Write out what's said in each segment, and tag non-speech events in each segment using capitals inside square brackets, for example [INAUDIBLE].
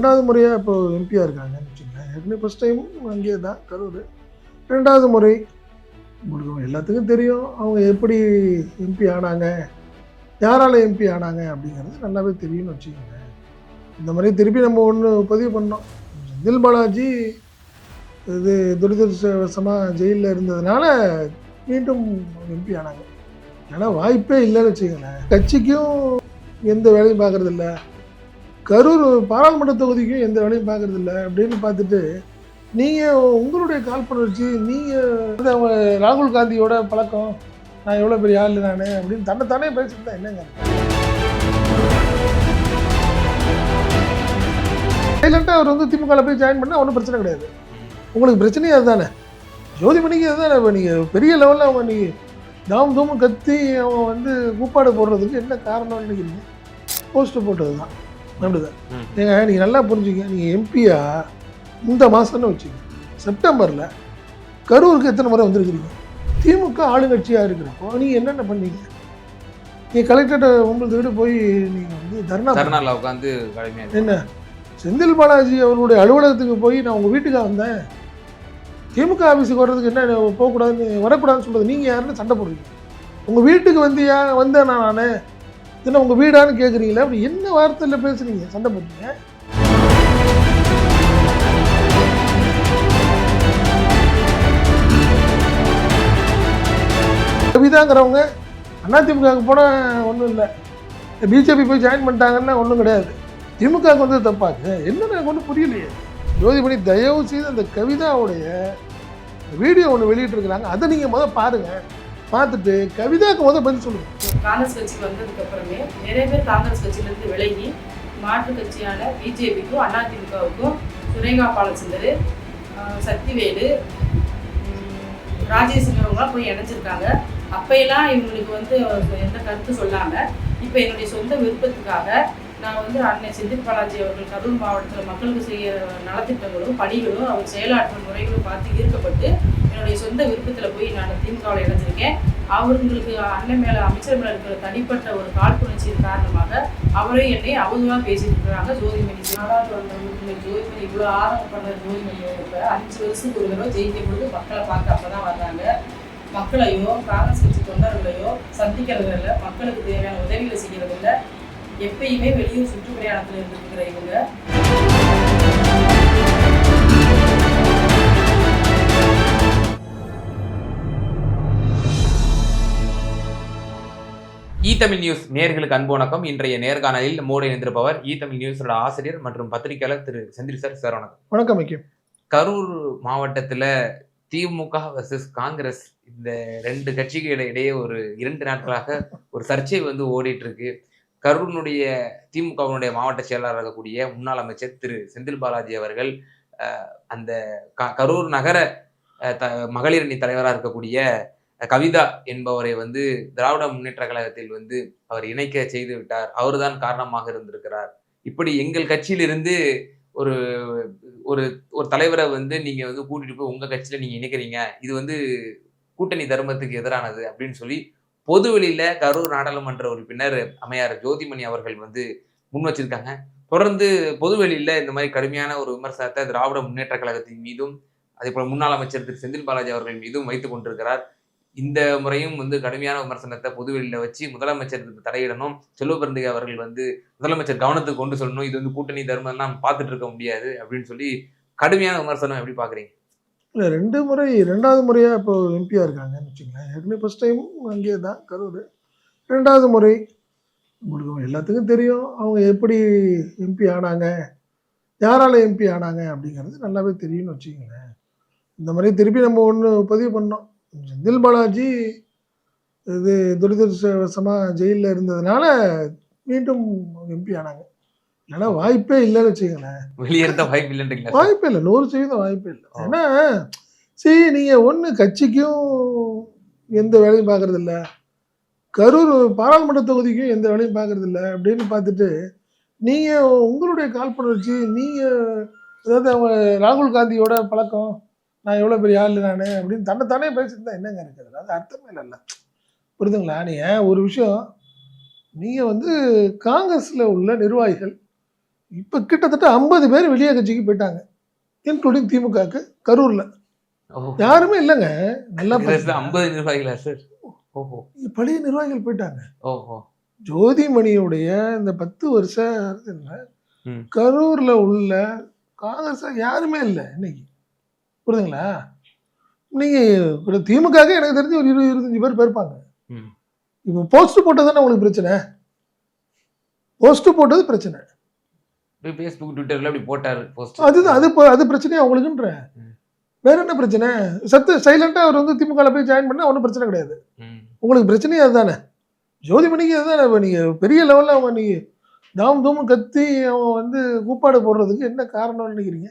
ரெண்டாவது முறையாக இப்போ எம்பியாக இருக்காங்கன்னு வச்சுக்கோங்களேன். ஏற்கனவே ஃபஸ்ட் டைம் அங்கேயே தான் கரூர். ரெண்டாவது முறை உங்களுக்கு எல்லாத்துக்கும் தெரியும். அவங்க எப்படி எம்பி ஆனாங்க யாரால் எம்பி ஆனாங்க அப்படிங்கிறது நல்லாவே தெரியும்னு வச்சுக்கோங்க இந்த மாதிரி திருப்பி நம்ம ஒன்று பதிவு பண்ணோம். செந்தில் பாலாஜி இது துரதிருஷ்டவசமாக ஜெயிலில் இருந்ததுனால மீண்டும் எம்பி ஆனாங்க. ஏன்னா வாய்ப்பே இல்லைன்னு வச்சுக்கோங்களேன். கட்சிக்கும் எந்த வேலையும் பார்க்குறதில்ல. கரூர் பாராளுமன்ற தொகுதிக்கும் எந்த வேலையும் பார்க்கறது இல்லை அப்படின்னு பார்த்துட்டு நீங்கள் உங்களுடைய காழ்ப்புணர்ச்சி நீங்கள் அவங்க ராகுல் காந்தியோட பழக்கம் நான் எவ்வளோ பெரிய ஆள் நான் அப்படின்னு தன்னைத்தானே பேசிட்டு தான் என்னங்க? சைலண்டாக அவர் வந்து திமுகவில் போய் ஜாயின் பண்ணால் ஒன்றும் பிரச்சனை கிடையாது. உங்களுக்கு பிரச்சனையே அதுதானே? ஜோதிமணிக்கு அதுதானே இப்போ நீங்கள் பெரிய லெவலில் அவங்க நீங்கள் தாம் தூமும் கத்தி அவன் வந்து கூப்பாடு போடுறதுக்கு என்ன காரணம்னு நினைக்கிறீங்க? போஸ்ட்டு போட்டது தான் அப்படிதான். நீங்கள் நல்லா புரிஞ்சுங்க. நீங்கள் எம்பியா இந்த மாதம்னு வச்சுங்க செப்டம்பரில் கரூருக்கு எத்தனை முறை வந்திருக்கிறீங்க? திமுக ஆளுங்கட்சியாக இருக்கிறப்போ நீங்கள் என்னென்ன பண்ணீங்க? நீங்கள் கலெக்டர்கிட்ட உங்களுக்கு வீடு போய் நீங்கள் வந்து தர்ணா உட்காந்து என்ன? செந்தில் பாலாஜி அவர்களுடைய அலுவலகத்துக்கு போய் நான் உங்கள் வீட்டுக்கு வந்தேன். திமுக ஆஃபீஸுக்கு வர்றதுக்கு என்ன போகக்கூடாதுன்னு வரக்கூடாதுன்னு சொல்கிறது நீங்கள் யாருன்னு சண்டை போடுறீங்க. உங்கள் வீட்டுக்கு வந்தியா வந்தேன் நான் நான்? என்ன உங்கள் வீடான்னு கேட்குறீங்களே அப்படி என்ன வார்த்தையில் பேசுகிறீங்க சண்டை போட்டீங்க கவிதாங்கிறவங்க அதிமுகவுக்கு போனால் ஒன்றும் இல்லை. பிஜேபி போய் ஜாயின் பண்ணிட்டாங்கன்னா ஒன்றும் கிடையாது. திமுகவுக்கு வந்து தப்பாக்கு என்ன எனக்கு ஒன்றும் புரியலையே. ஜோதிமணி தயவு செய்து அந்த கவிதாவுடைய வீடியோ ஒன்று வெளியிட்டிருக்கிறாங்க. அதை நீங்கள் முதல் பாருங்கள் பார்த்துட்டு கவிதாவுக்கு முதல் பதில் சொல்லுங்கள் காங்கிரஸ் கட்சிக்கு வந்ததுக்கு அப்புறமே நிறைய பேர் காங்கிரஸ் கட்சியிலிருந்து விலகி மாற்று கட்சியான பிஜேபிக்கும் அதிமுகவுக்கும் சுரேகா பாலச்சந்தர் ஆஹ் சக்திவேலு ராஜேஷ்ங்கிறவங்களாம் போய் இணைஞ்சிருக்காங்க. அப்பையெல்லாம் இவங்களுக்கு வந்து எந்த கருத்து சொல்லாமல் இப்போ என்னுடைய சொந்த விருப்பத்துக்காக நான் வந்து அன்னை செந்தில் பாலாஜி அவர்கள் கரூர் மாவட்டத்தில் மக்களுக்கு செய்ய நலத்திட்டங்களும் பணிகளும் அவர் செயலாற்றும் முறைகளும் பார்த்து ஈர்க்கப்பட்டு என்னுடைய சொந்த விருப்பத்தில் போய் நான் திமுகவில் இணைஞ்சிருக்கேன். அவர்களுக்கு அண்ணன் மேலே அமைச்சர் மேல இருக்கிற தனிப்பட்ட ஒரு காழ்ப்புணர்ச்சியின் காரணமாக அவரே என்னை அவதுவாக பேசிட்டு இருக்கிறாங்க ஜோதிமணி நாடாளுமன்ற உறுப்பினர் ஜோதிமணி இவ்வளோ ஆரம்பம் பண்ண ஜோதிமணி இப்போ அஞ்சு வருஷத்துக்கு ஒரு தடவை ஜெயிக்கும் பொழுது மக்களை பார்க்க அப்பதான் வர்றாங்க. மக்களையோ காங்கிரஸ் கட்சி தொண்டர்களையோ சந்திக்கிறது இல்லை மக்களுக்கு தேவையான உதவிகளை செய்கிறது இல்லை எப்பயுமே வெளியூர் சுற்றுப்பிரயாணத்தில் இருந்துருக்கிற இவங்க. இ தமிழ் நியூஸ் நேர்களுக்கு அன்பு வணக்கம். இன்றைய நேர்காணலில் மோடி இணைந்திருப்பவர் இ தமிழ் நியூஸோட ஆசிரியர் மற்றும் பத்திரிகையாளர் திரு செந்தில் சார். சார் வணக்கம். வணக்கம் ஐக்கியம் கரூர் மாவட்டத்துல திமுக வர்சஸ் காங்கிரஸ் இந்த ரெண்டு கட்சிகள் இடையே ஒரு இரண்டு நாட்களாக ஒரு சர்ச்சை வந்து ஓடிட்டு இருக்கு கரூரினுடைய திமுகவினுடைய மாவட்ட செயலாளராக இருக்கக்கூடிய முன்னாள் அமைச்சர் திரு செந்தில் பாலாஜி அவர்கள் அந்த கரூர் நகர மகளிர் அணி தலைவராக இருக்கக்கூடிய கவிதா என்பவரை வந்து திராவிட முன்னேற்ற கழகத்தில் வந்து அவர் இணைக்க செய்து விட்டார். அவர்தான் காரணமாக இருந்திருக்கிறார். இப்படி எங்கள் கட்சியிலிருந்து ஒரு ஒரு ஒரு தலைவரை வந்து நீங்க வந்து கூட்டிட்டு போய் உங்க கட்சியில நீங்க இணைக்கிறீங்க. இது வந்து கூட்டணி தர்மத்துக்கு எதிரானது அப்படின்னு சொல்லி பொதுவெளியில கரூர் நாடாளுமன்ற உறுப்பினர் அமையார் ஜோதிமணி அவர்கள் வந்து முன் வச்சிருக்காங்க. தொடர்ந்து பொதுவெளியில இந்த மாதிரி கடுமையான ஒரு விமர்சனத்தை திராவிட முன்னேற்ற கழகத்தின் மீதும் அதே போல முன்னாள் அமைச்சர் திரு செந்தில் பாலாஜி அவர்கள் மீதும் வைத்துக் கொண்டிருக்கிறார். இந்த முறையும் வந்து கடுமையான விமர்சனத்தை பொதுவெளியில் வச்சு முதலமைச்சர் இதுக்கு தடையிடணும் செல்வபிரந்திகை அவர்கள் வந்து முதலமைச்சர் கவனத்துக்கு கொண்டு சொல்லணும். இது வந்து கூட்டணி தர்மம்லாம் பார்த்துட்டு இருக்க முடியாது அப்படின்னு சொல்லி கடுமையான விமர்சனம் எப்படி பார்க்குறீங்க? இல்லை ரெண்டு முறை ரெண்டாவது முறையாக இப்போ எம்பியாக இருக்காங்கன்னு வச்சுங்களேன் ஏற்கனவே ஃபஸ்ட் டைம் அங்கேயே தான் கரூர் ரெண்டாவது முறை உங்களுக்கு எல்லாத்துக்கும் தெரியும். அவங்க எப்படி எம்பி ஆனாங்க யாரால் எம்பி ஆனாங்க அப்படிங்கிறது நல்லாவே தெரியும்னு வச்சுக்கோங்களேன். இந்த மாதிரி திருப்பி நம்ம ஒன்று பதிவு பண்ணோம். செந்தில் பாலாஜி இது துரதிருஷ்டவசமாக ஜெயிலில் இருந்ததுனால மீண்டும் எம்பி ஆனாங்க. இல்லைன்னா வாய்ப்பே இல்லைன்னு வச்சுக்கோங்களேன். வெளியேறத வாய்ப்பு இல்லைன்றீங்களா? வாய்ப்பே இல்லை. நூறு சதவீதம் வாய்ப்பே இல்லை. ஏன்னா சரி நீங்கள் ஒன்று கட்சிக்கும் எந்த வேலையும் பார்க்கறது இல்ல. கரூர் பாராளுமன்ற தொகுதிக்கும் எந்த வேலையும் பார்க்கறது இல்ல அப்படின்னு பார்த்துட்டு நீங்கள் உங்களுடைய காழ்ப்புணர்ச்சி நீங்கள் அதாவது அவங்க ராகுல் காந்தியோட பழக்கம் நான் எவ்வளோ பெரிய ஆள் நான் அப்படின்னு பேசிட்டு தான் என்னங்க இருக்குது? அது அர்த்தமே இல்லைல்ல. புரியுதுங்களா நீங்கள் ஒரு விஷயம் நீங்கள் வந்து காங்கிரஸில் உள்ள நிர்வாகிகள் இப்போ கிட்டத்தட்ட ஐம்பது பேர் வெளியே கட்சிக்கு போயிட்டாங்க இன்க்ளூடிங் திமுகக்கு கரூரில். யாருமே இல்லைங்க. நல்லா. ஐம்பது நிர்வாகிகளா சார்? ஓஹோ. பழைய நிர்வாகிகள் போயிட்டாங்க. ஓஹோ. ஜோதிமணியுடைய இந்த பத்து வருஷ அரசியல்ல ம். கரூர்ல உள்ள காங்கிரஸ் யாருமே இல்லை இன்னைக்கு. புரியுதுங்களா? நீங்க இப்ப திமுக எனக்கு தெரிஞ்சு ஒரு இருபது இருபத்தஞ்சு பேர் போயிருப்பாங்க. இப்போ போஸ்ட் போட்டது தானே உங்களுக்கு பிரச்சனை? போஸ்ட் போட்டது பிரச்சனை. ஃபேஸ்புக் ட்விட்டர்ல அப்படி போட்டாரு போஸ்ட். அதுதான் அது அது பிரச்சனையா அவங்களுக்குன்ற. வேற என்ன பிரச்சனை? சத்து சைலண்டா அவர் வந்து திமுக போய் ஜாயின் பண்ணா ஒன்றும் பிரச்சனை கிடையாது. உங்களுக்கு பிரச்சனையே அதுதானே? ஜோதிமணிக்கு அதுதானே இப்போ நீங்கள் பெரிய லெவலில் அவங்க நீங்கள் தாம் தூம் கத்தி அவன் வந்து கூப்பாடு போடுறதுக்கு என்ன காரணம்னு நினைக்கிறீங்க?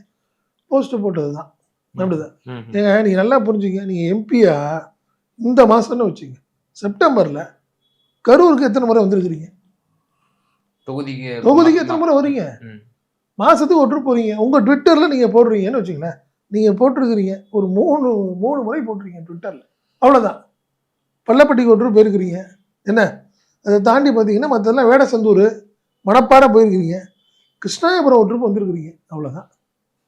போஸ்ட் போட்டது தான் அப்படிதான். ஏங்க நீங்கள் நல்லா புரிஞ்சுங்க. நீங்கள் எம்பியா இந்த மாதம்னு வச்சுங்க. செப்டம்பரில் கரூருக்கு எத்தனை முறை வந்திருக்கிறீங்க? தொகுதிக்கு தொகுதிக்கு எத்தனை முறை வரீங்க. மாதத்துக்கு ஒரு ட்ரிப் போகிறீங்க உங்கள் ட்விட்டரில் நீங்கள் போடுறீங்கன்னு வச்சுங்களேன். நீங்கள் போட்டிருக்கிறீங்க. ஒரு மூணு மூணு முறை போட்டிருக்கீங்க ட்விட்டரில் அவ்வளோதான் பள்ளப்பட்டிக்கு ஒரு ட்ரிப் போயிருக்கிறீங்க. என்ன? அதை தாண்டி பார்த்தீங்கன்னா மற்றெல்லாம் வேடசந்தூர் மணப்பாறை போயிருக்கிறீங்க. கிருஷ்ணாயபுரம் ஒரு ட்ரிப் வந்திருக்கிறீங்க. அவ்வளோதான்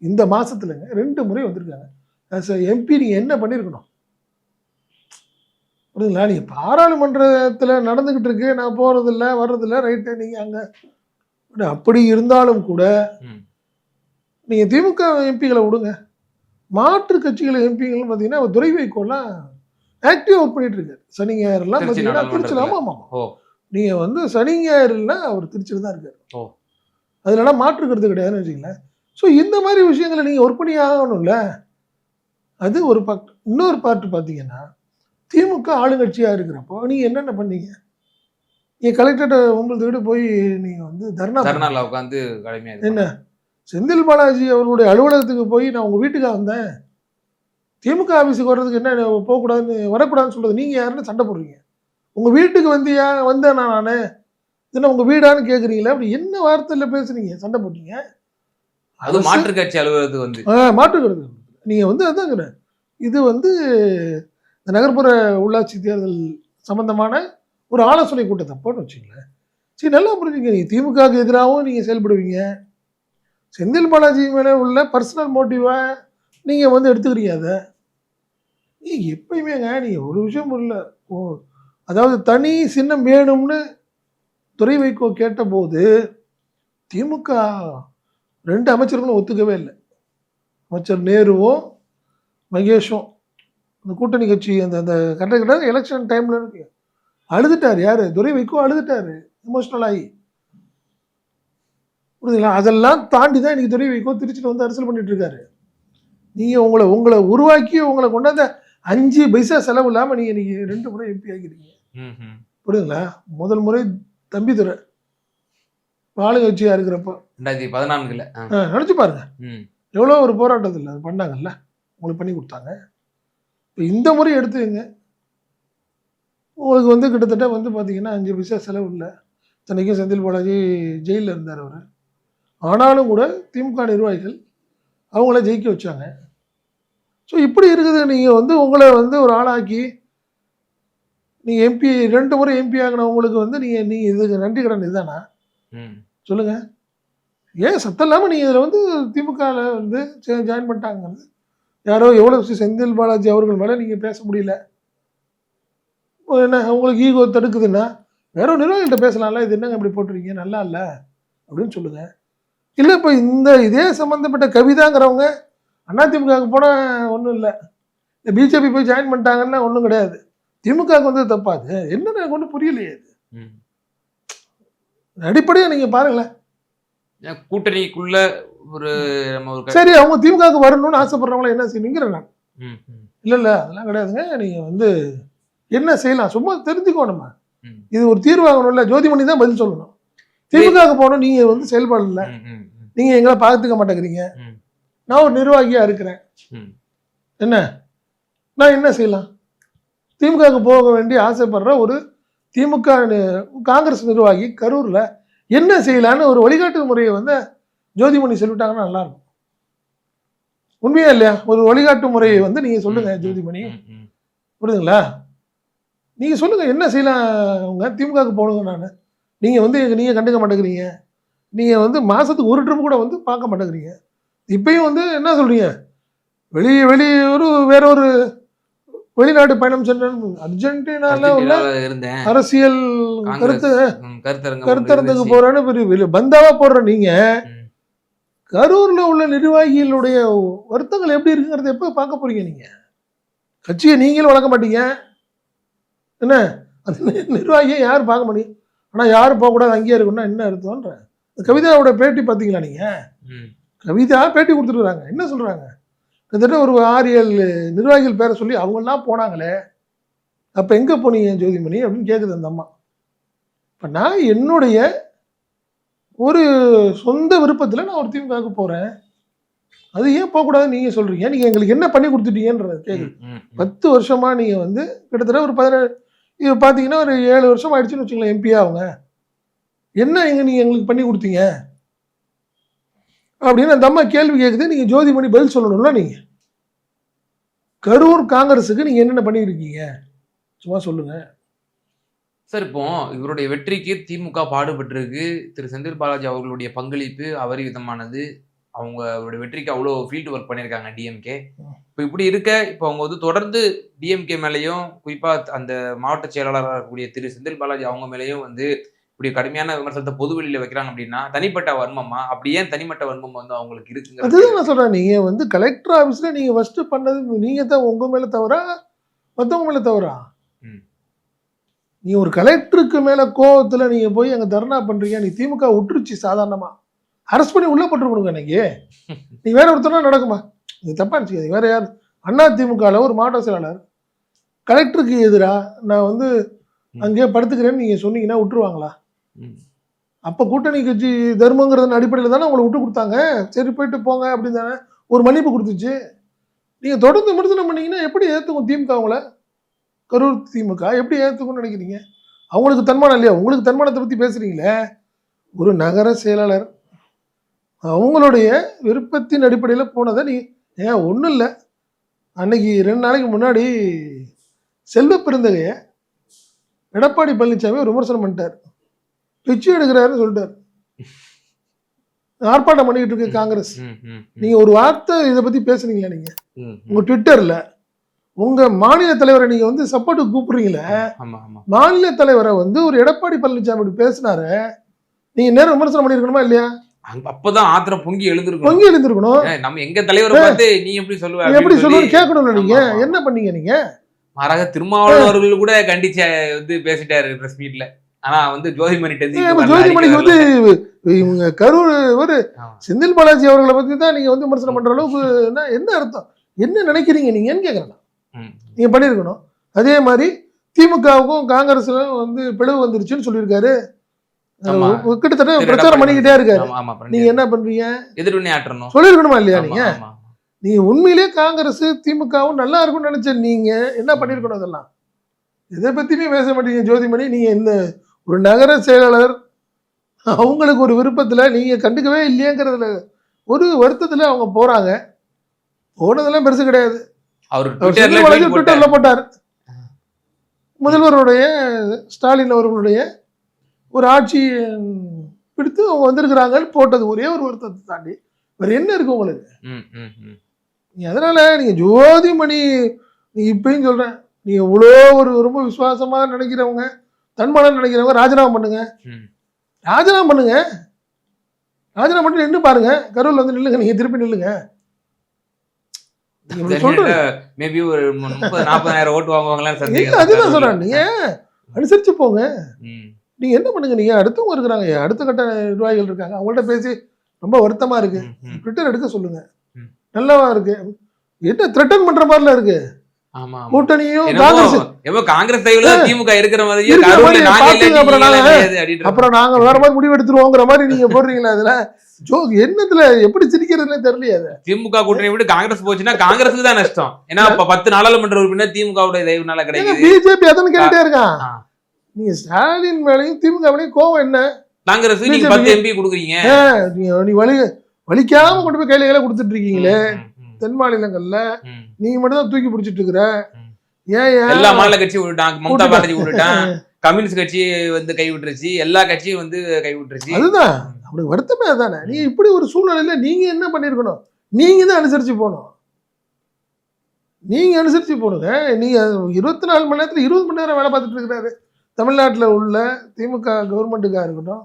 இந்த மாதத்துலங்க ரெண்டு முறை வந்திருக்காங்க. ஆஸ் எம்பி நீங்கள் என்ன பண்ணியிருக்கணும் புரியுதுங்களா? நீங்கள் பாராளுமன்றத்தில் நடந்துக்கிட்டு இருக்கு. நான் போகிறதில்ல வர்றதில்ல ரைட்டு நீங்கள் அங்கே அப்படி இருந்தாலும் கூட. நீங்கள் திமுக எம்பிகளை விடுங்க. மாற்று கட்சிகள் எம்பிகள் பார்த்தீங்கன்னா துரை வைகோலாம் ஆக்டிவாக ஒர்க் பண்ணிட்டு இருக்காரு. சனி ஞாயிறுலாம் பார்த்தீங்கன்னா திருச்சியில். ஆமாம் ஆமாம் நீங்கள் வந்து சனி ஞாயிறுல அவர் திருச்சியில் தான் இருக்காரு. அதுலலாம் மாற்று கருத்து கிடையாதுன்னு வச்சுங்களேன் ஸோ இந்த மாதிரி விஷயங்களை நீங்கள் ஒர்க் பண்ணி ஆகணும்ல. அது ஒரு பக் இன்னொரு பார்ட் பார்த்தீங்கன்னா திமுக ஆளுங்கட்சியாக இருக்கிறப்போ நீங்கள் என்னென்ன பண்ணீங்க? நீங்கள் கலெக்டர்கிட்ட உங்களுக்கு வீடு போய் நீங்கள் வந்து தர்ணா தர்ணால உட்காந்து கடுமையா இது என்ன? செந்தில் பாலாஜி அவர்களுடைய அலுவலகத்துக்கு போய் நான் உங்கள் வீட்டுக்கு வந்தேன். திமுக ஆஃபீஸுக்கு வர்றதுக்கு என்ன போகக்கூடாதுன்னு வரக்கூடாதுன்னு சொல்றது நீங்கள் யாருன்னு சண்டை போடுறீங்க. உங்கள் வீட்டுக்கு வந்தியா வந்தேன் நான்? நான் என்ன உங்கள் வீடான்னு கேட்குறீங்களே அப்படி என்ன வார்த்தையில் பேசுறீங்க சண்டை போட்டீங்க? அது மாற்று கட்சி அலுவலகத்துக்கு வந்து. ஆ மாற்றுக்கிறது நீங்கள் வந்து அதாங்கிற இது வந்து இந்த நகர்ப்புற உள்ளாட்சி தேர்தல் சம்பந்தமான ஒரு ஆலோசனை கூட்டத்தை போட்டு வச்சுங்களேன் சரி நல்லா புரிஞ்சுங்க. நீங்கள் திமுகவுக்கு எதிராகவும் நீங்கள் செயல்படுவீங்க. செந்தில் பாலாஜி மேலே உள்ள பர்சனல் மோட்டிவாக நீங்கள் வந்து எடுத்துக்கிறீங்க அதை. நீ எப்பயுமேங்க நீங்கள் ஒரு விஷயம் இல்லை. ஓ அதாவது தனி சின்னம் வேணும்னு துறை வைகோ கேட்டபோது திமுக ரெண்டு அமைச்சர்களும் ஒத்துக்கவே இல்லை. அமைச்சர் நேருவும் மகேஷும் அந்த கூட்டணி கட்சி அந்த அந்த கரெக்டாக எலெக்ஷன் டைமில் இருக்கு. அழுதுட்டார் யார்? துரை வைக்கோ அழுதுட்டார். எமோஷ்னல் ஆகி. புரியுதுங்களா? அதெல்லாம் தாண்டி தான் இன்னைக்கு துரை வைக்கோ திருச்சியில் வந்து அரசியல் பண்ணிட்டு இருக்காரு. நீங்கள் உங்களை உங்களை உருவாக்கி உங்களை கொண்டாந்த அஞ்சு பைசா செலவு இல்லாமல் நீங்கள் இன்னைக்கு ரெண்டு முறை எம்பி ஆகிருக்கீங்க. புரியுதுங்களா? முதல் முறை தம்பிதுரை ஆளுங்கட்சியாக இருக்கிறப்போ. ரெண்டாயிரத்தி பதினான்குல. நினைச்சு பாருங்க. எவ்வளோ ஒரு போராட்டத்தில் அது பண்ணாங்கல்ல? உங்களுக்கு பண்ணி கொடுத்தாங்க. இப்போ இந்த முறை எடுத்துங்க உங்களுக்கு வந்து கிட்டத்தட்ட வந்து பார்த்தீங்கன்னா அஞ்சு பைசா செலவு இல்லை. இத்தனைக்கும் செந்தில் பாலாஜி ஜெயிலில் இருந்தார் அவர். ஆனாலும் கூட திமுக நிர்வாகிகள் அவங்கள ஜெயிக்க வச்சாங்க. ஸோ இப்படி இருக்குது. நீங்கள் வந்து உங்களை வந்து ஒரு ஆளாக்கி நீங்கள் எம்பி ரெண்டு முறை எம்பி ஆகினவங்களுக்கு வந்து நீங்கள் நீங்கள் இதுக்கு நன்றி கடன் இதுதானா. சொல்லுங்க. ஏன் சத்தம் இல்லாமல் நீங்கள் இதில் வந்து திமுகவில் வந்து ஜாயின் பண்ணிட்டாங்கிறது யாரோ எவ்வளோ செந்தில் பாலாஜி அவர்கள் மேலே நீங்கள் பேச முடியல. என்ன உங்களுக்கு ஈகோ தடுக்குதுன்னா வேற ஒரு நிர்வாகிகிட்ட பேசலாம்ல இது என்னங்க இப்படி போட்டிருக்கீங்க? நல்லா இல்லை அப்படின்னு சொல்லுங்க. இல்லை இப்போ இந்த இதே சம்மந்தப்பட்ட கவிதாங்கிறவங்க அதிமுகவுக்கு போனால் ஒன்றும் இல்லை. இந்த பிஜேபி போய் ஜாயின் பண்ணிட்டாங்கன்னா ஒன்றும் கிடையாது. திமுகவுக்கு வந்து தப்பாது என்னன்னு எனக்கு ஒன்றும் புரியலையே ம். அடிப்படையாக நீங்கள் பாருங்களேன். கூட்டணிக்குள்ள ஒரு நம்ம ஒரு க- சரி அவங்க திமுகவுக்கு வரணும்னு ஆசைப்படுறவங்கள என்ன செய்வீங்கிற நான். இல்லை இல்லை அதெல்லாம் கிடையாதுங்க. நீங்கள் வந்து என்ன செய்யலாம்? சும்மா தெரிஞ்சுக்கோ நம்ம. இது ஒரு தீர்வாகணும்ல ஜோதிமணி தான் பதில் சொல்லணும். திமுகவுக்கு போகணும் நீங்கள் வந்து செயல்பாடு இல்லை. நீங்கள் எங்களை பார்த்துக்க மாட்டேங்கிறீங்க. நான் ஒரு நிர்வாகியாக இருக்கிறேன். என்ன? நான் என்ன செய்யலாம்? திமுகவுக்கு போக வேண்டி ஆசைப்படுற ஒரு திமுக காங்கிரஸ் நிர்வாகி கரூரில் என்ன செய்யலான்னு ஒரு வழிகாட்டு முறையை வந்து ஜோதிமணி சொல்லிட்டாங்கன்னா நல்லா இருக்கும் உண்மையா இல்லையா? ஒரு வழிகாட்டு முறையை வந்து நீங்கள் சொல்லுங்க ம், ஜோதிமணி. புரியுதுங்களா? நீங்கள் சொல்லுங்கள் என்ன செய்யலாம் அவங்க திமுகவுக்கு போகணுங்க நான். நீங்கள் வந்து எங்க நீங்கள் கண்டுக்க மாட்டேங்கிறீங்க. நீங்க வந்து மாசத்துக்கு ஒரு ட்ரிப் கூட வந்து பார்க்க மாட்டேங்கிறீங்க. இப்பயும் வந்து என்ன சொல்றீங்க? வெளி வெளியூர் வேற ஒரு வெளிநாட்டு பயணம் சென்ற அர்ஜென்டினால உள்ள அரசியல் கருத்து ஒன்று போறேன்னு பெரிய பந்தாவா போடுற நீங்க. கரூர்ல உள்ள நிர்வாகிகளுடைய வருத்தங்கள் எப்படி இருக்குங்கிறத எப்போ பார்க்க போறீங்க நீங்க? கட்சியை நீங்களும் வளர்க்க மாட்டீங்க. என்ன? அந்த நிர்வாகியை யாரும் பார்க்க மாட்டீங்க. ஆனா யாரும் போகக்கூடாது அங்கேயே இருக்கணும்னா என்ன அர்த்தம்ன்ற. கவிதாவோட பேட்டி பார்த்தீங்களா நீங்க? கவிதா பேட்டி கொடுத்துருக்குறாங்க என்ன சொல்றாங்க? கிட்டத்தட்ட ஒரு ஆறு ஏழு நிர்வாகிகள் பேரை சொல்லி அவங்கெல்லாம் போனாங்களே. அப்ப எங்க போனீங்க ஜோதிமணி அப்படின்னு கேக்குது அந்த அம்மா. இப்ப நான் என்னுடைய ஒரு சொந்த விருப்பத்துல நான் ஒரு திமுகவுக்கு போறேன். அது ஏன் போகக்கூடாதுன்னு நீங்க சொல்றீங்க? நீங்க எங்களுக்கு என்ன பண்ணி கொடுத்துட்டீங்கன்றது ம். பத்து வருஷமா நீங்க வந்து கிட்டத்தட்ட ஒரு பதினேழு இது பார்த்தீங்கன்னா ஒரு ஏழு வருஷம் ஆயிடுச்சுன்னு வச்சுங்களேன் எம்பி அவங்க என்ன எங்க நீங்க எங்களுக்கு பண்ணி கொடுத்தீங்க? அப்படின்னு அந்த அம்மா கேள்வி கேட்குது நீங்கள் ஜோதிமணி பதில் சொல்லணும்ல நீங்கள் கரூர் காங்கிரஸுக்கு நீங்கள் என்னென்ன பண்ணியிருக்கீங்க? சும்மா சொல்லுங்கள் சார் இப்போ இவருடைய வெற்றிக்கு திமுக பாடுபட்டிருக்கு. திரு செந்தில் பாலாஜி அவர்களுடைய பங்களிப்பு அபரிவிதமானது. அவங்க அவருடைய வெற்றிக்கு அவ்வளோ ஃபீல்டு ஒர்க் பண்ணியிருக்காங்க டிஎம்கே இப்போ இப்படி இருக்க இப்போ அவங்க வந்து தொடர்ந்து டிஎம்கே மேலேயும் குறிப்பாக அந்த மாவட்ட செயலாளராக இருக்கக்கூடிய திரு செந்தில் பாலாஜி அவங்க மேலேயும் வந்து இப்படி கடுமையான விமர்சனத்தை பொது வெளியில வைக்கிறாங்க அப்படின்னா தனிப்பட்ட வன்மமா? அப்படி ஏன் தனிப்பட்ட வன்மம் வந்து அவங்களுக்கு இருக்குங்கிறது அதுதான் நான் சொல்றேன். நீங்க வந்து கலெக்டர் ஆஃபீஸ்ல நீங்க ஃபர்ஸ்ட் பண்ணது நீங்க தான் உங்க மேல தவறா மத்தவங்க மேல தவறா? ம். நீ ஒரு கலெக்டருக்கு மேல கோவத்துல நீங்க போய் அங்க தர்ணா பண்றீங்க நீ திமுக விட்டுருச்சு சாதாரணமா. அரெஸ்ட் பண்ணி உள்ள போட்டுருக்கணுங்க இன்னைக்கு [LAUGHS] நீ வேற ஒருத்தனா நடக்குமா? நீங்க தப்பா நினச்சிக்காதீங்க வேற யார்? அண்ணா திமுகல ஒரு மாவட்ட செயலாளர். கலெக்டருக்கு எதிரா நான் வந்து அங்கேயே படுத்துக்கிறேன்னு நீங்க சொன்னீங்கன்னா விட்டுருவாங்களா. அப்போ கூட்டணி கட்சி தர்மங்கிறது அடிப்படையில் தானே உங்களை விட்டு கொடுத்தாங்க? சரி போயிட்டு போங்க அப்படின்னு தானே ஒரு மன்னிப்பு கொடுத்துச்சு. நீங்கள் தொடர்ந்து விமர்சனம் பண்ணீங்கன்னா எப்படி ஏற்றுக்கும் திமுக அவங்கள கரூர் திமுக எப்படி ஏற்றுக்கும்னு நினைக்கிறீங்க? அவங்களுக்கு தன்மானம் இல்லையா? உங்களுக்கு தன்மானத்தை பற்றி பேசுகிறீங்களே ஒரு நகர செயலாளர் அவங்களுடைய விருப்பத்தின் அடிப்படையில் போனதை நீ ஏன் ஒன்றும் இல்லை. அன்னைக்கு ரெண்டு நாளைக்கு முன்னாடி செல்வ பெருந்தகைய எடப்பாடி பழனிசாமி ஒரு விமர்சனம் பண்ணிட்டார். பிச்சு எடுக்கிறாருன்னு சொல்லிட்டார். ஆர்ப்பாட்டம் பண்ணிக்கிட்டு இருக்கு காங்கிரஸ். நீங்க ஒரு வார்த்தை இதை பத்தி பேசுனீங்களா நீங்க. உங்க ட்விட்டர்ல உங்க மாநில தலைவரை நீங்க வந்து சப்போர்ட் கூப்பிடுறீங்களே மாநில தலைவரை வந்து ஒரு எடப்பாடி பழனிசாமி பேசினாரு நீங்க நேரம் விமர்சனம் பண்ணிருக்கணுமா இல்லையா? அங்க- அப்பதான் ஆத்திரம் பொங்கி எழுந்திருக்கும் பொங்கி எழுந்திருக்கணும். நம்ம எங்க தலைவரை பார்த்து நீ எப்படி சொல்லுவ எப்படி அப்படின்னு சொல்லி. சொல்லணும்னு கேட்கணும்ல நீங்க. என்ன பண்ணீங்க நீங்க? மாறாக திருமாவளவன் அவர்கள் கூட கண்டிச்ச வந்து பேசிட்டாரு பிரஸ் மீட்ல ஆனா வந்து ஜோதிமணிட்ட ஜோதிமணிக்கு வந்து. இவங்க கரூர் ஒரு. செந்தில் பாலாஜி அவர்களை பத்தி தான் நீங்க வந்து விமர்சனம் பண்ற அளவுக்கு என்ன அர்த்தம்? என்ன நினைக்கிறீங்க நீங்கன்னு கேக்குறேன். நீங்க பண்ணிருக்கணும். அதே மாதிரி திமுகவுக்கும் காங்கிரஸ்ல வந்து பிளவு வந்துருச்சுன்னு சொல்லியிருக்காரு. கிட்டத்தட்ட பிரச்சாரம் பண்ணிக்கிட்டே இருக்காரு. நீங்க என்ன பண்றீங்க? எதிர்வினை ஆற்றணும். சொல்லிருக்கணுமா இல்லையா நீங்க. நீங்க உண்மையிலேயே காங்கிரஸ் திமுகவும் நல்லா இருக்கும்னு நினைச்ச நீங்க என்ன பண்ணிருக்கணும் அதெல்லாம்? இதை பத்தியுமே பேச மாட்டீங்க ஜோதிமணி. நீங்க இந்த ஒரு நகர செயலாளர் அவங்களுக்கு ஒரு விருப்பத்துல நீங்க கண்டுக்கவே இல்லையங்கிறதுல ஒரு வருத்தத்துல அவங்க போறாங்க. போனதெல்லாம் பெருசு கிடையாது. அவர் ட்விட்டர்ல போட்டாரு. முதல்வருடைய ஸ்டாலின் அவர்களுடைய ஒரு ஆட்சி பிடித்து அவங்க வந்திருக்கிறாங்கன்னு போட்டது ஒரே ஒரு வருத்தத்தை தாண்டி. வேற என்ன இருக்கு உங்களுக்கு? ம், ம், ம். நீ அதனால நீங்க ஜோதிமணி நீ இப்பயும் சொல்றேன் நீ இவ்வளோ ஒரு ரொம்ப விசுவாசமா நினைக்கிறவங்க தன்மானம் நினைக்கிறவங்க ராஜினாமா பண்ணுங்க. ராஜினாமா பண்ணுங்க. ராஜினாமா பண்ணி நின்று பாருங்க. கரூர்ல வந்து நில்லுங்க. நீங்க திருப்பி நில்லுங்க. மேபி ஒரு முப்பது நாற்பதாயிரம் ஓட்டு வாங்குவாங்களான்னு இல்ல அதுதான் சொல்றேன். நீங்க அனுசரிச்சு போங்க. ம். நீங்க என்ன பண்ணுங்க? நீங்க அடுத்தவங்க இருக்கிறாங்க. அடுத்த கட்ட நிர்வாகிகள் இருக்காங்க. அவங்கள்ட்ட பேசி ரொம்ப வருத்தமா இருக்கு. ம், ம். ட்விட்டர் எடுக்க சொல்லுங்க. ம். நல்லாவா இருக்கு. என்ன த்ரெட்டன் பண்ற மாதிரில இருக்கு. ஆமா ஆமா. கூட்டணியும் காங்கிரஸ். திமுக இருக்கிற மாதிரி அப்புறம் நாங்க. கிடையாது வேற மாதிரி முடிவு எடுத்துருவோங்கிற மாதிரி நீங்க போடுறீங்களா அதுல? ஜோ என்னத்துல எப்படி சிரிக்கிறதுனே தெரியலையே அது. திமுக கூட்டணி விட்டு காங்கிரஸ் போச்சுன்னா காங்கிரஸுக்கு தான் நஷ்டம். ஏன்னா இப்ப பத்து நாடாளுமன்ற உறுப்பினர் திமுகவுடைய தயவுனால கிடைக்குது. பிஜேபி அதான் கேட்டுட்டே இருக்கான். நீங்க ஸ்டாலின் மேலையும் திமுக மேலையும் கோவம் என்ன? காங்கிரஸ் நீங்க பத்து எம்பி கொடுக்குறீங்க. நீ- வலி வலிக்காம கொண்டு போய் கையில கையில கொடுத்துட்டு இருக்கீங்களே. தென் மாநிலங்கள்ல. நீங்க மட்டும் தான் தூக்கி பிடிச்சிட்டு இருக்கிற. ஏன் எல்லா மாநில கட்சியும் விட்டுட்டான். மம்தா பானர்ஜி விட்டுட்டான். [LAUGHS] கம்யூனிஸ்ட் கட்சி வந்து கை விட்டுருச்சு. எல்லா கட்சியும் வந்து கை விட்டுருச்சு. அதுதான். அவனுக்கு வருத்தமே அதானே? நீ இப்படி ஒரு சூழ்நிலையில நீங்க என்ன பண்ணியிருக்கணும் நீங்க தான் அனுசரிச்சு போகணும். நீங்க அனுசரிச்சு போடுங்க நீங்க இருபத்தி நாலு மணி நேரத்துல இருபது மணி நேரம் வேலை பார்த்துட்டு இருக்கிறாரு. தமிழ்நாட்டில் உள்ள திமுக கவர்மெண்ட்டுக்காக இருக்கட்டும்.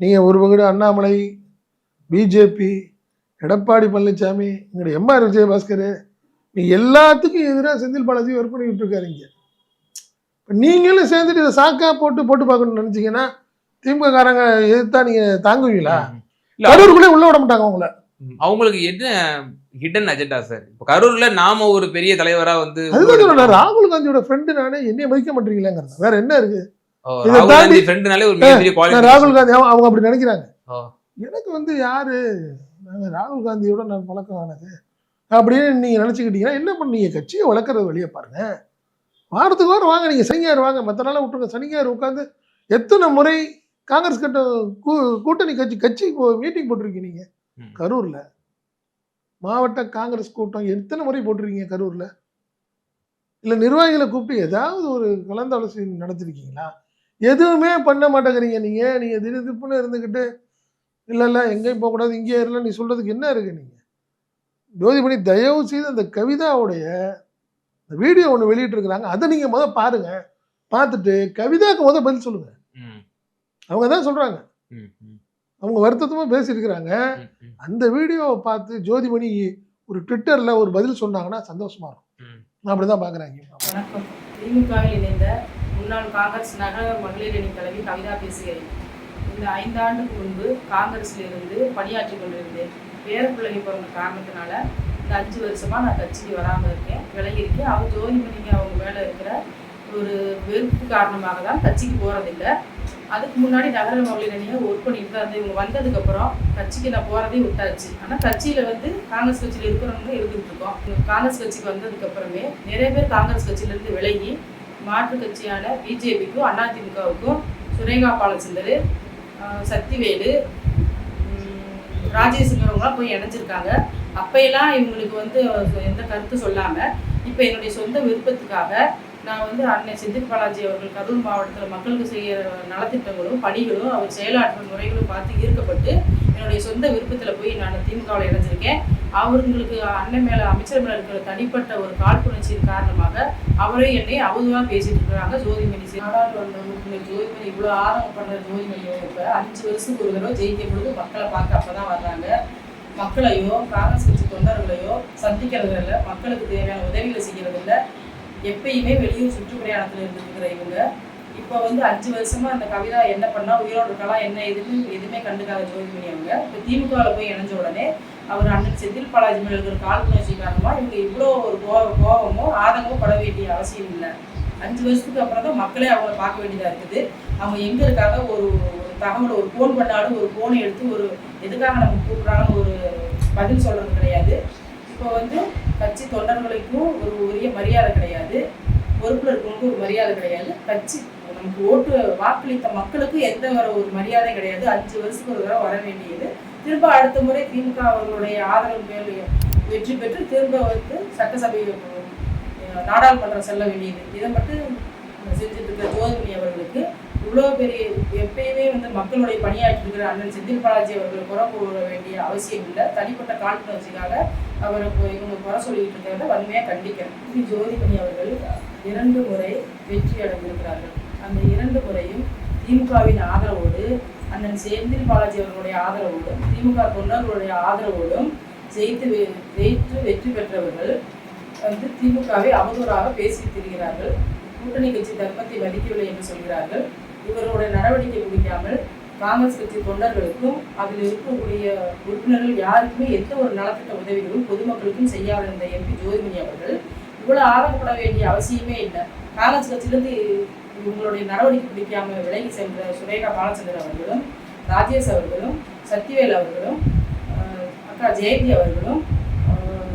நீங்க ஒரு பகுதி அண்ணாமலை பிஜேபி எடப்பாடி பழனிசாமி எங்களுடைய எம்ஆர் விஜயபாஸ்கர் நீ எல்லாத்துக்கும் எதிராக செந்தில் பாலாஜி ஒர்க் பண்ணிக்கிட்டு இருக்காரு இங்க. இப்ப நீங்களும் சேர்ந்துட்டு இதை சாக்கா போட்டு போட்டு பார்க்கணும்னு நினைச்சீங்கன்னா திமுக காரங்க எதிர்த்தா நீங்க தாங்குவீங்களா? இல்ல கரூருக்குள்ளே உள்ள விட மாட்டாங்க உங்களை ம், அவங்களுக்கு என்ன ஹிடன் அஜெண்டா சார் இப்ப கரூர்ல நாம ஒரு பெரிய தலைவரா வந்து ராகுல் காந்தியோட ஃப்ரெண்டு நானே என்னைய மதிக்க மாட்டீங்களேங்கிறது வேற என்ன இருக்கு? ராகுல் காந்தி அவங்க அப்படி நினைக்கிறாங்க. எனக்கு வந்து யாரு? ராகுல் காந்தியோட நான் பழக்கம் ஆனது அப்படின்னு நீங்க நினைச்சுக்கிட்டீங்கன்னா என்ன பண்ணீங்க? கட்சியை வளர்க்குறது வெளியே பாருங்க. வாரத்துக்கு வாரம் வாங்க நீங்க சனிஞாயிறு வாங்க. மற்ற நாள விட்டுருங்க. சனிஞாயிறு உட்காந்து எத்தனை முறை காங்கிரஸ் கட்ட கூ- கூட்டணி கட்சி கட்சி மீட்டிங் போட்டிருக்கீங்க நீங்க? ம். கரூர்ல. மாவட்ட காங்கிரஸ் கூட்டம் எத்தனை முறை போட்டிருக்கீங்க கரூர்ல? இல்ல நிர்வாகிகளை கூப்பிட்டு ஏதாவது ஒரு கலந்தாலோசனை நடத்திருக்கீங்களா? எதுவுமே பண்ண மாட்டேங்கிறீங்க நீங்க. நீங்க திடீர் திப்புன்னு இருந்துக்கிட்டு இல்ல இல்ல எங்கேயும் போகக்கூடாது இங்கேயே இருல நீ சொல்றதுக்கு என்ன இருக்கு நீங்க? ஜோதிமணி தயவு செய்து அந்த கவிதாவுடைய இந்த வீடியோ ஒன்று வெளியிட்டிருக்கிறாங்க. அதை நீங்க முத பாருங்க. பார்த்துட்டு கவிதாக்கு முத பதில் சொல்லுங்க. ம், அவங்க தான் சொல்றாங்க. ம், ம், அவங்க வருத்தத்தமா பேசியிருக்கிறாங்க. அந்த வீடியோவை பார்த்து ஜோதிமணி ஒரு ட்விட்டர்ல ஒரு பதில் சொன்னாங்கன்னா சந்தோஷமா இருக்கும். நான் அப்படிதான் பாக்குறேன் வணக்கம். திமுகவில் இணைந்த முன்னாள் காங்கிரஸ் நகர மகளிர் அணி தலைவி கவிதா பேசுகிறேன் இந்த ஐந்தாண்டுக்கு முன்பு காங்கிரஸ்ல இருந்து பணியாற்றி கொண்டிருந்தேன் பேரப்பிள்ளைங்க பிறந்த காரணத்தினால இந்த அஞ்சு வருஷமா நான் கட்சிக்கு வராமல் இருக்கேன் விலகி இருக்கேன் அவங்க ஜோதிமணிங்க அவங்க மேலே இருக்கிற ஒரு வெறுப்பு காரணமாக தான் கட்சிக்கு போகிறதில்ல அதுக்கு முன்னாடி நகர மகளிர் அணியை ஒர்க் பண்ணிட்டு தான் இவங்க வந்ததுக்கப்புறம் கட்சிக்கு நான் போகிறதே விட்டாச்சு. ஆனால் கட்சியில் வந்து காங்கிரஸ் கட்சியில் இருக்கிறவங்க இருந்துகிட்டு இருக்கோம். காங்கிரஸ் கட்சிக்கு வந்ததுக்கு அப்புறமே நிறைய பேர் காங்கிரஸ் கட்சியிலேருந்து விலகி மாற்று கட்சியான பிஜேபிக்கும் அதிமுகவுக்கும் சுரேகா பாலச்சந்தர் சக்திவேலு உம், ராஜேஷ்ங்கிறவங்களாம் போய் இணைஞ்சிருக்காங்க. அப்பையெல்லாம் இவங்களுக்கு வந்து எந்த கருத்து சொல்லாமல் இப்போ என்னுடைய சொந்த விருப்பத்துக்காக நான் வந்து அண்ணன் செந்தில் பாலாஜி அவர்கள் கரூர் மாவட்டத்தில் மக்களுக்கு செய்கிற நலத்திட்டங்களும் பணிகளும் அவர் செயலாற்றும் முறைகளும் பார்த்து ஈர்க்கப்பட்டு என்னுடைய சொந்த விருப்பத்தில் போய் நான் திமுகவில் இணைஞ்சிருக்கேன். அவர்களுக்கு அண்ணன் மேலே அமைச்சர் மேலே இருக்கிற தனிப்பட்ட ஒரு காழ்ப்புணர்ச்சியின் காரணமாக அவரே என்னை அவதுவாக பேசிட்டு இருக்கிறாங்க ஜோதிமணி நாடாளுமன்ற உறுப்பினர் ஜோதிமணி இவ்வளோ ஆரம்பம் பண்ணுற ஜோதிமணி இப்போ அஞ்சு வருஷத்துக்கு ஒரு தடவை ஜெயிக்கும் பொழுது மக்களை பார்க்க அப்போ தான் வர்றாங்க. மக்களையோ காங்கிரஸ் கட்சி தொண்டர்களையோ சந்திக்கிறது இல்லை மக்களுக்கு தேவையான உதவிகளை செய்கிறது இல்லை எப்பயுமே வெளியூர் சுற்றுப்பிரயாணத்தில் இருந்துருக்கிற இவங்க. இப்போ வந்து அஞ்சு வருஷமா அந்த கவிதா என்ன பண்ணா உயிரோடு இருக்கலாம் என்ன எதுன்னு எதுவுமே கண்டுக்காத ஜோதிமணி அவங்க. இப்போ திமுகவில் போய் இணைஞ்ச உடனே அவர் அண்ணன் செந்தில் பாலாஜி மேல இருக்கிற காழ்ப்புணர்ச்சி காரணமா இவங்க இவ்வளோ ஒரு கோ கோபமோ ஆதங்கமோ பட வேண்டிய அவசியம் இல்லை. அஞ்சு வருஷத்துக்கு அப்புறம் தான் மக்களே அவங்கள பார்க்க வேண்டியதாக இருக்குது. அவங்க எங்கே இருக்காங்க ஒரு ஒரு தகவல் ஒரு ஃபோன் பண்ணாலும் ஒரு ஃபோனை எடுத்து ஒரு எதுக்காக நம்ம கூப்பிட்றாங்கன்னு ஒரு பதில் சொல்கிறது கிடையாது. இப்போ வந்து கட்சி தொண்டர்களுக்கும் ஒரு உரிய மரியாதை கிடையாது. பொறுப்பில் இருக்கவங்களுக்கு ஒரு மரியாதை கிடையாது. கட்சி நமக்கு ஓட்டு வாக்களித்த மக்களுக்கு எந்த வர ஒரு மரியாதை கிடையாது. அஞ்சு வருஷத்துக்கு ஒரு தடவை வர வேண்டியது. திரும்ப அடுத்த முறை திமுக அவர்களுடைய ஆதரவு மேல் வெற்றி பெற்று திரும்ப வந்து சட்டசபை நாடாளுமன்றம் செல்ல வேண்டியது. இதை மட்டும் செஞ்சுட்டு இருக்கிற ஜோதிமணி அவர்களுக்கு இவ்வளோ பெரிய எப்பயுமே வந்து மக்களுடைய பணியாற்றி இருக்கிற அண்ணன் செந்தில் பாலாஜி அவர்கள் குறை கூற வேண்டிய அவசியம் இல்லை. தனிப்பட்ட காழ்ப்புணர்ச்சிக்காக அவரை இப்போ இவங்க குறை சொல்லிட்டு இருக்கிறத வன்மையாக கண்டிக்கிறேன். பி ஜோதிமணி அவர்கள் இரண்டு முறை வெற்றி அடைந்திருக்கிறார்கள். அந்த இரண்டு முறையும் திமுகவின் ஆதரவோடு அண்ணன் செந்தில் பாலாஜி அவர்களுடைய ஆதரவோடும் திமுக தொண்டர்களுடைய ஆதரவோடும் ஜெயித்து வெ- ஜெயித்து வெற்றி பெற்றவர்கள் வந்து திமுகவை அவதூறாக பேசி திரிகிறார்கள். கூட்டணி கட்சி தர்மத்தை மதிக்கவில்லை என்று சொல்கிறார்கள். இவர்களுடைய நடவடிக்கை பிடிக்காமல் காங்கிரஸ் கட்சி தொண்டர்களுக்கும் அதில் இருக்கக்கூடிய உறுப்பினர்கள் யாருக்குமே எந்த ஒரு நலத்திட்ட உதவிகளும் பொதுமக்களுக்கும் செய்யாத இருந்த எம்பி ஜோதிமணி அவர்கள் இவ்வளவு ஆர்வப்பட வேண்டிய அவசியமே இல்லை. காங்கிரஸ் கட்சியிலிருந்து இவங்களுடைய நடவடிக்கை பிடிக்காம விலகி சென்ற சுரேகா பாலச்சந்திரன் அவர்களும் ராஜேஷ் அவர்களும் சக்திவேல் அவர்களும் அக்கா ஜெயந்தி அவர்களும்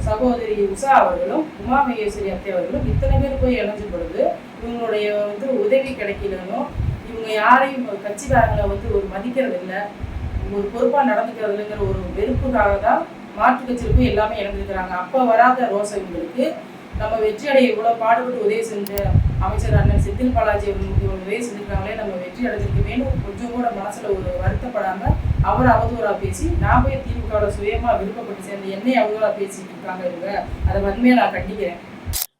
சகோதரி உஷா அவர்களும் உமா மகேஸ்வரி அத்தை அவர்களும் இத்தனை பேர் போய் இணைஞ்ச பொழுது இவங்களுடைய வந்து உதவி கிடைக்கலனோ இவங்க யாரையும் கட்சிக்காரங்களை வந்து ஒரு மதிக்கிறது இல்லை. ஒரு பொறுப்பாக நடந்துக்கிறது இல்லைங்கிற ஒரு வெறுப்புக்காக தான் மாற்று கட்சியில் எல்லாமே இணைஞ்சிருக்கிறாங்க. அப்போ வராத ரோசை இவங்களுக்கு. நம்ம வெற்றி அடைய இவ்வளோ பாடுபட்டு உதவி செஞ்ச அமைச்சர் அண்ணன் செந்தில் பாலாஜி அவர்களுக்கு உதவி செஞ்சிருக்காங்களே நம்ம வெற்றி அடைஞ்சிருக்கவேன்னு கொஞ்சம் கூட மனசில் ஒரு வருத்தப்படாமல் அவர் அவதூறாக பேசி நான் போய் திமுகவோட சுயமாக விருப்பப்பட்டு சேர்ந்து என்னை அவதூறாக பேசிட்டு இருக்காங்க இவங்க. அதை வன்மையா நான் கண்டிக்கிறேன்.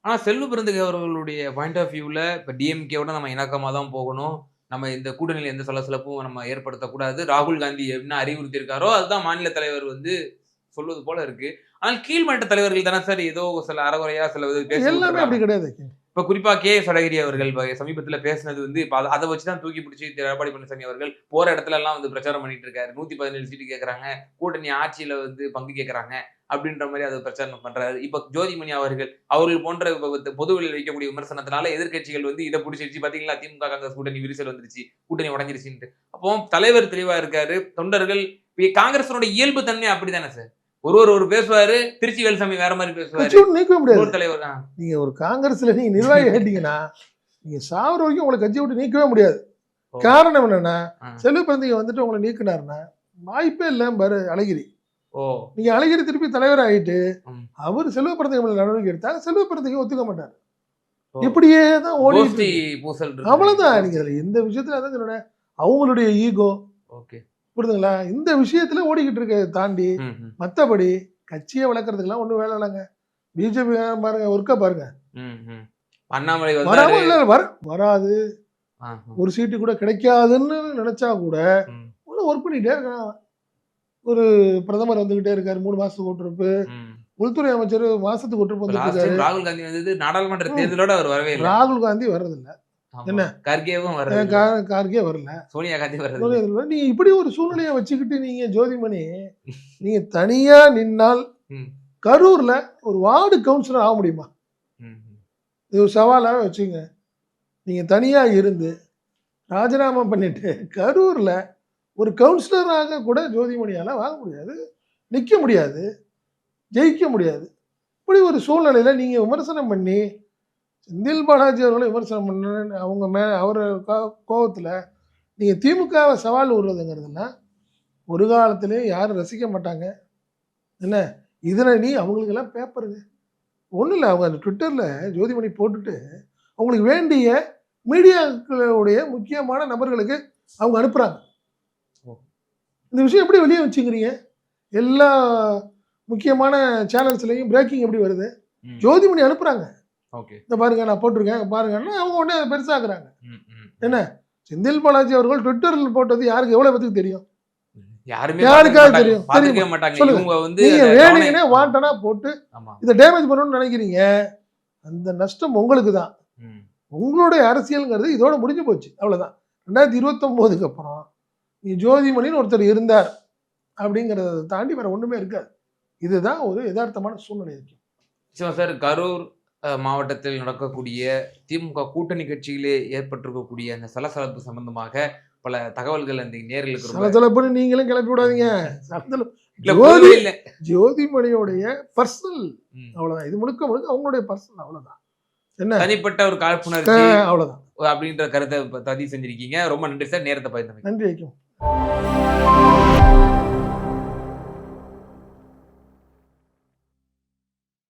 ஆனால் செல்வ பிறந்தகை அவர்களுடைய பாயிண்ட் ஆஃப் வியூவில் இப்போ டிஎம்கேவோட நம்ம இணக்கமாக தான் போகணும். நம்ம இந்த கூட்டணியில் எந்த சலசலப்பும் நம்ம ஏற்படுத்தக்கூடாது. ராகுல் காந்தி என்ன அறிவுறுத்தி இருக்காரோ அதுதான் மாநில தலைவர் வந்து சொல்வது போல இருக்கு. ஆனால் கீழ்மட்ட தலைவர்கள் தானே சார் ஏதோ சில அறகுறையா சில எல்லாமே. அப்படி கிடையாது. இப்ப குறிப்பா கே சடகிரி அவர்கள் சமீபத்துல பேசினது வந்து இப்ப அத- வச்சுதான் தூக்கி பிடிச்சி திரு எடப்பாடி பழனிசாமி அவர்கள் போற இடத்துல எல்லாம் வந்து பிரச்சாரம் பண்ணிட்டு இருக்காரு. நூத்தி பதினேழு சீட்டு கேக்குறாங்க. கூட்டணி ஆட்சியில வந்து பங்கு கேக்குறாங்க. அப்படின்ற மாதிரி அதை பிரச்சாரம் பண்றாரு. இப்ப ஜோதிமணி அவர்கள் அவர்கள் போன்ற பொதுவெளியில் வைக்கக்கூடிய விமர்சனத்தினால எதிர்க்கட்சிகள் வந்து இதை பிடிச்சிருச்சு. பாத்தீங்களா? திமுக காங்கிரஸ் கூட்டணி விரிசல் வந்துருச்சு. கூட்டணி உடஞ்சிருச்சுன்ட்டு. அப்போ தலைவர் தெளிவா இருக்காரு. தொண்டர்கள் காங்கிரஸோட இயல்பு தன்மை அப்படிதானே சார்? ஒரு ஒரு ஒரு பேசுவாரு திருச்சி வேலுசாமி வேற மாதிரி பேசுவாரு. நீக்கவே முடியாது. தலைவர். நீங்க ஒரு காங்கிரஸ்ல நீங்க நிர்வாகி ஆயிட்டீங்கன்னா நீங்க சாவர வரைக்கும் உங்களை கட்சி விட்டு நீக்கவே முடியாது. காரணம் என்னன்னா. செல்வ பிறந்தீங்க வந்துட்டு உங்களை நீக்கினாருன்னா வாய்ப்பே இல்லை பாரு அழகிரி. நீங்க அழகிரி திருப்பி தலைவர் ஆயிட்டு. அவர் செல்வ மேல நடவடிக்கை எடுத்தா செல்வ பிறந்தகை ஒத்துக்க மாட்டார். இப்படியே தான். பூசல் இருக்கு. அவ்வளவுதான். நீங்க அதுல எந்த விஷயத்துல அதான் அவங்களுடைய ஈகோ. ஓகே. புரியுதுங்களா? இந்த விஷயத்துல ஓடிக்கிட்டு இருக்க தாண்டி மத்தபடி கட்சியை வளர்க்கறதுக்கெல்லாம் ஒண்ணும் வேலை இல்லைங்க. பிஜேபி பாருங்க ஒர்க்கா பாருங்க. அண்ணாமலை வர வராது. ஒரு சீட்டு கூட கிடைக்காதுன்னு நினைச்சா கூட ஒர்க் பண்ணிட்டே இருக்கான் ஒரு பிரதமர் வந்துகிட்டே இருக்காரு மூணு மாசத்துக்கு ஒட்டுறப்பு ம். உள்துறை அமைச்சர் மாசத்துக்கு இருக்காரு time ராகுல் காந்தி வந்தது நாடாளுமன்ற. தேர்தலோட அவர் வரவே இல்லை ராகுல் காந்தி வர்றதில்ல. என்ன? கர்கேவும். கா- கார்கே வரல சோனியா காந்தி வரது இல்ல. நீங்க இப்படி ஒரு சூழ்நிலையை வச்சுக்கிட்டு நீங்க ஜோதிமணி நீங்க தனியா நின்னால் கரூர்ல ஒரு வார்டு கவுன்சிலர் ஆக முடியுமா. இது ஒரு சவாலாக வச்சுங்க நீங்கள் தனியாக இருந்து ராஜினாமா பண்ணிட்டு கரூரில் ஒரு கவுன்சிலராக கூட ஜோதிமணியால் வாங்க முடியாது நிற்க முடியாது ஜெயிக்க முடியாது. இப்படி ஒரு சூழ்நிலையில் நீங்கள் விமர்சனம் பண்ணி செந்தில் பாலாஜி அவர்களை விமர்சனம் பண்ண அவங்க மே அவர் கோபத்தில் நீங்கள் திமுகவை சவால் விடுறதுங்கிறதுனா ஒரு காலத்துலேயும் யாரும் ரசிக்க மாட்டாங்க. என்ன? இதில் நீ அவங்களுக்கெல்லாம் பேப்பருங்க ஒன்றும் இல்லை அவங்க அந்த ட்விட்டரில் ஜோதிமணி போட்டுட்டு அவங்களுக்கு வேண்டிய மீடியாக்களுடைய முக்கியமான நபர்களுக்கு அவங்க அனுப்புகிறாங்க இந்த விஷயம் எப்படி வெளியே வச்சுக்கிறீங்க? எல்லா முக்கியமான சேனல்ஸ்லையும் பிரேக்கிங் எப்படி வருது. ஜோதிமணி அனுப்புகிறாங்க ஓகே. இந்த பாருங்க நான் போட்டிருக்கேன் பாருங்கன்னா அவங்க உடனே அதை பெருசாக்குறாங்க. என்ன? செந்தில் பாலாஜி அவர்கள் ட்விட்டரில் போட்டது யாருக்கு? எவ்வளோ பேத்துக்கு தெரியும்? யாருக்காவது தெரியும், கவனம்- வாண்டனா போட்டு இதை டேமேஜ் பண்ணணும்னு நினைக்கிறீங்க. அந்த நஷ்டம் உங்களுக்கு தான். உங்களுடைய அரசியல்ங்கிறது இதோட முடிஞ்சு போச்சு. அவ்வளவுதான். ரெண்டாயிரத்தி இருபத்தொம்போதுக்கு அப்புறம் ஜோதிமணின்னு ஒருத்தர் இருந்தார் அப்படிங்கிறத தாண்டி வேற ஒண்ணுமே இருக்காது. இதுதான் ஒரு யதார்த்தமான சூழ்நிலை இருக்கு. நிச்சயமா சார் கரூர் மாவட்டத்தில் நடக்கக்கூடிய திமுக கூட்டணி கட்சியிலே ஏற்பட்டிருக்கக்கூடிய அந்த சலசலப்பு சம்பந்தமாக பல தகவல்கள் அந்த ரொம்ப சலசலப்புன்னு நீங்களும் கிளப்பி விடாதீங்க. சலசலப்பு ஜோதிமணியோடைய பர்சனல். அவ்வளவுதான். இது முழுக்க முழுக்க அவங்களுடைய பர்சனல் அவ்வளவுதான். என்ன? தனிப்பட்ட ஒரு காழ்ப்புணர்ச்சி அவ்வளவுதான். அப்படின்ற கருத்தை பதிவு செஞ்சிருக்கீங்க. ரொம்ப நன்றி சார். நேரத்தை பயந்து நன்றி வைக்கும் Thank you.